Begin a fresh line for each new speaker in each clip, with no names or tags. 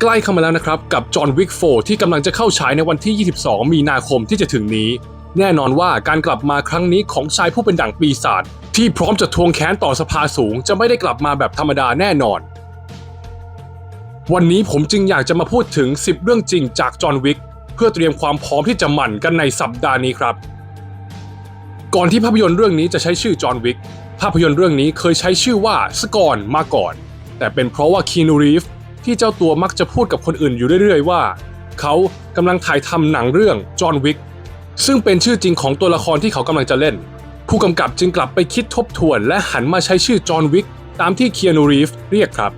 ใกล้เข้ามาแล้วนะครับ กับจอห์นวิกโฟที่กำลังจะเข้าฉายในวันที่ 22 มีนาคมที่จะถึงนี้ แน่นอนว่าการกลับมาครั้งนี้ของชายผู้เป็นดั่งปีศาจที่พร้อมจะทวงแค้นต่อสภาสูง จะไม่ได้กลับมาแบบธรรมดาแน่นอน วันนี้ผมจึงอยากจะมาพูดถึง 10 เรื่องจริงจากจอห์นวิกเพื่อเตรียมความพร้อมที่จะหมั่นกันในสัปดาห์นี้ครับ ก่อนที่ภาพยนตร์เรื่องนี้จะใช้ชื่อจอห์นวิกภาพยนตร์เรื่องนี้เคยใช้ชื่อว่าสกอนมาก่อน แต่เป็นเพราะว่าคีนูรีฟ ที่เจ้าตัวมักจะพูดกับคนอื่นอยู่เรื่อยๆ ว่า เขากำลังถ่ายทำหนังเรื่องจอห์นวิกซึ่งเป็นชื่อจริงของตัวละครที่เขากำลังจะเล่น ผู้กำกับจึงกลับไปคิดทบทวน และหันมาใช้ชื่อจอห์นวิกตามที่เคียนูรีฟเรียกครับ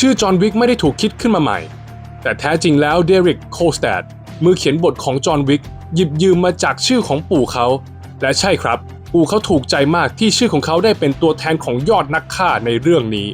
ชื่อจอห์นวิกไม่ได้ถูกคิดขึ้นมาใหม่ แต่แท้จริงแล้วเดริกโคสแตดมือเขียนบทของจอห์นวิกหยิบยืมมาจากชื่อของปู่เขา และใช่ครับ ปู่เขาถูกใจมากที่ชื่อของเขาได้เป็นตัวแทนของยอดนักฆ่าในเรื่องนี้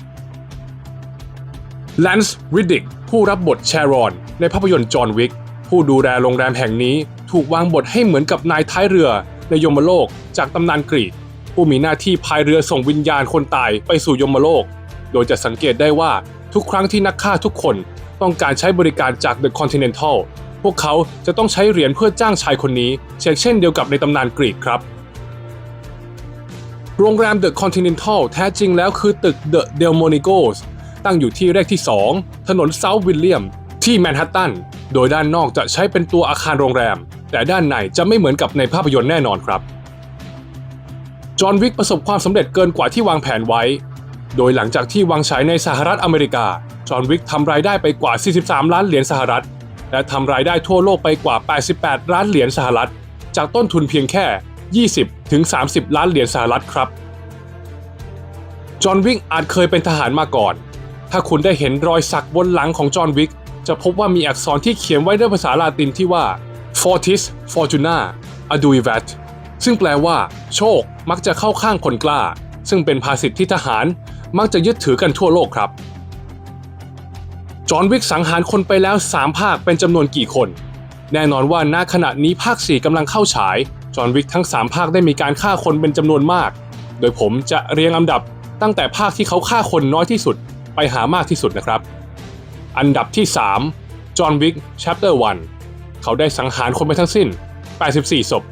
แลนซ์ริดดิกผู้รับบทแชรอน ในภาพยนตร์จอห์นวิกผู้ดูแลโรงแรมแห่งนี้ถูกวางบทให้เหมือนกับนายท้ายเรือในยมโลกจากตำนานกรีก ผู้มีหน้าที่พายเรือส่งวิญญาณคนตายไปสู่ยมโลก โดยจะสังเกตได้ว่าทุกครั้งที่นักฆ่าทุกคนต้องการใช้บริการจาก The Continental พวกเขาจะต้องใช้เหรียญเพื่อจ้างชายคนนี้ เช่นเช่นเดียวกับในตำนานกรีกครับ โรงแรม The Continental แท้จริงแล้วคือตึก The Delmonico's ตั้งอยู่ที่เลขที่ 2 ถนนเซาท์วิลเลียม ที่แมนฮัตตัน โดยด้านนอกจะใช้เป็นตัวอาคารโรงแรม แต่ด้านในจะไม่เหมือนกับในภาพยนตร์แน่นอนครับ จอห์นวิกประสบความสำเร็จเกินกว่าที่วางแผนไว้ โดยหลังจากที่วางฉายในสหรัฐอเมริกา จอห์นวิกทำรายได้ไปกว่า 43 ล้านเหรียญสหรัฐ และทำรายได้ทั่วโลกไปกว่า 88 ล้านเหรียญสหรัฐ จากต้นทุนเพียงแค่ 20 ถึง 30 ล้านเหรียญสหรัฐครับจอห์นวิกอาจเคยเป็นทหารมาก่อน ถ้าคุณได้เห็นรอยสักบนหลังของจอห์นวิก จะพบว่ามีอักษรที่เขียนไว้ด้วยภาษาลาตินที่ว่า Fortis Fortuna Aduivat ซึ่งแปลว่า โชค มักจะเข้าข้างคนกล้า ซึ่งเป็นภาษิตที่ทหาร มักจะยึดถือกันทั่วโลกครับ จอห์นวิกสังหารคนไปแล้ว 3 ภาคเป็นจำนวนกี่คน แน่นอนว่าณขณะนี้ภาค 4กำลังเข้าฉาย จอห์นวิกทั้ง 3 ภาคได้มีการฆ่าคนเป็นจำนวนมาก โดยผมจะเรียงลำดับตั้งแต่ภาคที่เขาฆ่าคนน้อยที่สุด ไปหามากที่สุดนะครับ อันดับที่3จอห์นวิก chapter 1 เขาได้สังหารคนไปทั้งสิ้น 84 ศพ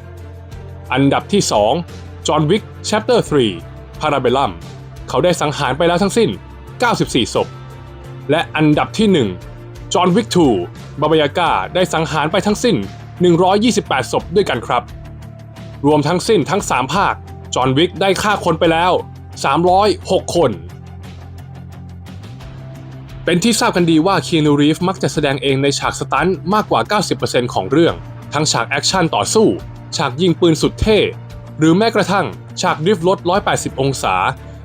อันดับที่2จอห์นวิก chapter 3พาราเบลัมเขาได้สังหารไปแล้วทั้งสิ้น 94 ศพ และอันดับที่1จอห์นวิก2บาบายาก้าได้สังหารไปทั้งสิ้น 128 ศพด้วยกันครับ รวมทั้งสิ้นทั้ง 3 ภาค จอห์นวิกได้ฆ่าคนไปแล้ว 306 คน เป็นที่ทราบกันดีว่าคีนูรีฟมักจะแสดงเองในฉากสตันมากกว่า 90%ของเรื่อง ทั้งฉากแอคชั่นต่อสู้ ฉากยิงปืนสุดเท่ หรือแม้กระทั่งฉากดริฟต์รถ 180 องศา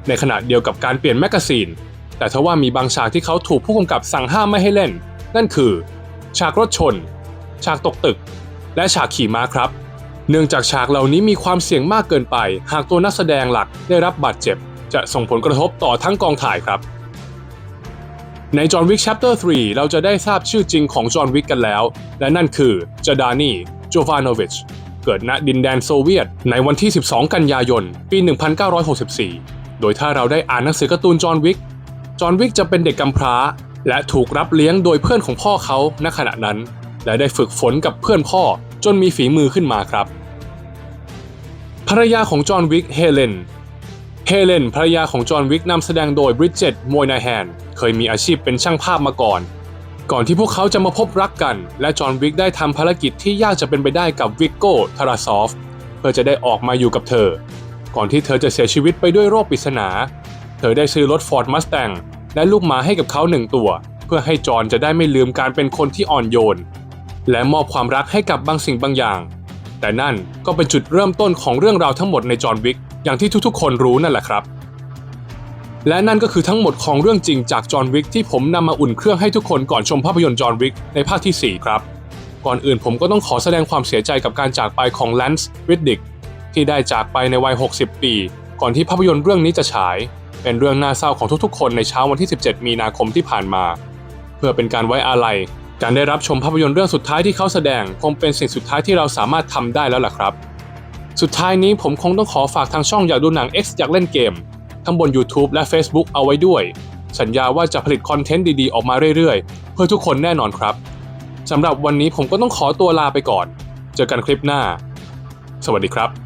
ในขณะเดียวกับการเปลี่ยนแมกกาซีน แต่ทว่ามีบางฉากที่เขาถูกผู้กำกับสั่งห้ามไม่ให้เล่น นั่นคือ ฉากรถชน ฉากตกตึก และฉากขี่ม้าครับ เนื่องจากฉากเหล่านี้มีความเสี่ยงมากเกินไป หากตัวนักแสดงหลักได้รับบาดเจ็บ จะส่งผลกระทบต่อทั้งกองถ่ายครับ ในจอห์นวิก chapter 3 เราจะได้ทราบชื่อจริงของจอห์นวิกกันแล้ว และนั่นคือจดานีโจวานอวิชเกิดณดินแดนโซเวียต ในวันที่ 12 กันยายน ปี 1964 โดยถ้าเราได้อ่านหนังสือการ์ตูนจอห์นวิกจอห์นวิกจะเป็นเด็กกำพร้า และถูกรับเลี้ยงโดยเพื่อนของพ่อเขาณขณะนั้น และได้ฝึกฝนกับเพื่อนพ่อจนมีฝีมือขึ้นมาครับ ภรรยาของจอห์นวิกเฮเลน เฮเลนภรรยาของจอห์นวิกนำแสดงโดยบริดเจตมวยนาแฮน เคยมีอาชีพเป็นช่างภาพมาก่อน ก่อนที่พวกเขาจะมาพบรักกัน และจอห์นวิกได้ทำภารกิจที่ยากจะเป็นไปได้กับวิกโก้ทาราซอฟเพื่อจะได้ออกมาอยู่กับเธอ ก่อนที่เธอจะเสียชีวิตไปด้วยโรคปริศนา เธอได้ซื้อรถฟอร์ดมัสแตงและลูกหมาให้กับเขาหนึ่งตัว เพื่อให้จอห์นจะได้ไม่ลืมการเป็นคนที่อ่อนโยน และมอบความรักให้กับบางสิ่งบางอย่าง แต่นั่นก็เป็นจุดเริ่มต้นของเรื่องราวทั้งหมดในจอห์นวิก อย่างที่ทุกๆ คนรู้นั่นแหละครับ และนั่นก็คือทั้งหมดของเรื่องจริงจากจอห์นวิกที่ผมนำมาอุ่นเครื่องให้ทุกคนก่อนชมภาพยนตร์จอห์นวิกในภาคที่ 4 ครับ ก่อนอื่นผมก็ต้องขอแสดงความเสียใจกับการจากไปของแลนซ์ริดดิกที่ได้จากไปในวัย 60 ปี ก่อนที่ภาพยนตร์เรื่องนี้จะฉาย เป็นเรื่องน่าเศร้าของทุกๆ คนในเช้าวันที่ 17 มีนาคมที่ผ่านมา เพื่อเป็นการไว้อาลัยการได้รับชมภาพยนตร์เรื่องสุดท้ายที่เขาแสดง คงเป็นสิ่งสุดท้ายที่เราสามารถทำได้แล้วล่ะครับ สุดท้ายนี้ผมคงต้องขอฝากทางช่องอยากดูหนัง X อยากเล่นเกม ทั้งบน YouTube และ Facebook เอาไว้ด้วย สัญญาว่าจะผลิตคอนเทนต์ดีๆ ออกมาเรื่อยๆ เพื่อทุกคนแน่นอนครับสำหรับวันนี้ผมก็ต้องขอตัวลาไปก่อน เจอกันคลิปหน้า สวัสดีครับ